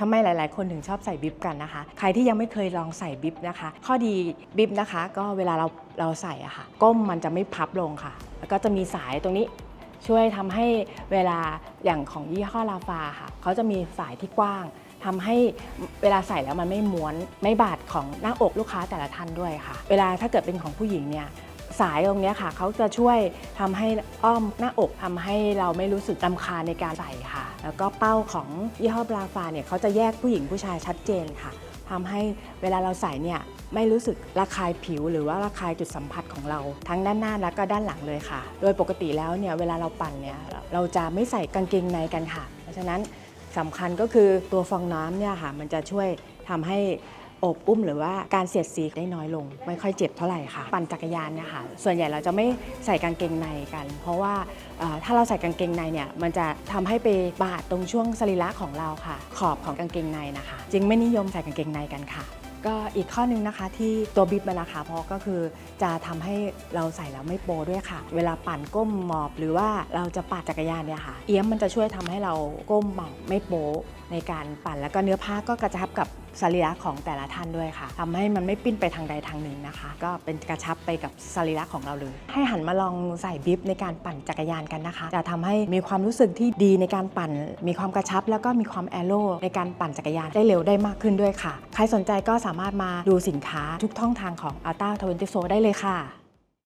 ทำไมหลาย ๆ คนถึงชอบใส่บิบกันนะคะ ใครที่ยังไม่เคยลองใส่บิบนะคะ ข้อดีบิบนะคะ ก็เวลาเราเราใส่อะค่ะ ก้มมันจะไม่พับลงค่ะ แล้วก็จะมีสายตรงนี้ช่วยทำให้เวลาอย่างของยี่ห้อลาฟาค่ะเขาจะมีสายที่กว้างทำให้เวลาใส่แล้วมันไม่ม้วนไม่บาดของหน้าอกลูกค้าแต่ละท่านด้วยค่ะ เวลาถ้าเกิดเป็นของผู้หญิงเนี่ย สายตรงนี้ค่ะเขาจะช่วยทำให้อ้อมหน้าอกทำให้เราไม่รู้สึกลำคาในการใส่ค่ะ แล้วก็เป้าของยี่ห้อลาฟาเนี่ยเขาจะแยกผู้หญิงผู้ชายชัดเจนค่ะทำให้เวลาเราใส่เนี่ยไม่รู้สึกระคายผิวหรือว่าระคายจุดสัมผัสของเรา ทั้งด้านหน้าและก็ด้านหลังเลยค่ะ โดยปกติแล้วเนี่ยเวลาเราปั่นเนี่ยเราจะไม่ใส่กางเกงในกันค่ะ เพราะฉะนั้นสำคัญก็คือตัวฟองน้ำเนี่ยค่ะมันจะช่วยทำให้ อบอุ้มหรือว่าการเสียดสีได้น้อยลง ไม่ค่อยเจ็บเท่าไหร่ค่ะ ปั่นจักรยานเนี่ยค่ะส่วนใหญ่เราจะไม่ใส่กางเกงในกัน เพราะว่าถ้าเราใส่กางเกงในเนี่ยมันจะทำให้ไปบาดตรงช่วงสรีระของเราค่ะ ขอบของกางเกงในนะคะ จึงไม่นิยมใส่กางเกงในกันค่ะก็อีกข้อหนึงนะคะที่ตัวบิบมันราคาพอก็คือจะทำให้เราใส่แล้วไม่โปด้วยค่ะ เวลาปั่นก้มหมอบหรือว่าเราจะปั่นจักรยานเนี่ยค่ะ เอี้ยมมันจะช่วยทำให้เราก้มหมอบไม่โปในการปั่นแล้วก็เนื้อผ้าก็กระชับกับ สรีระของแต่ละท่านด้วยค่ะทำให้มันไม่ปิ้นไปทางใดทางหนึ่งนะคะ ก็เป็นกระชับไปกับสรีระของเราเลย ให้หันมาลองใส่บิบในการปั่นจักรยานกันนะคะ จะทำให้มีความรู้สึกที่ดีในการปั่น มีความกระชับ แล้วก็มีความแอโร่ในการปั่นจักรยานได้เร็วได้มากขึ้นด้วยค่ะ ใครสนใจก็สามารถมาดูสินค้าทุกท่องทางของ Alta 24ได้เลยค่ะ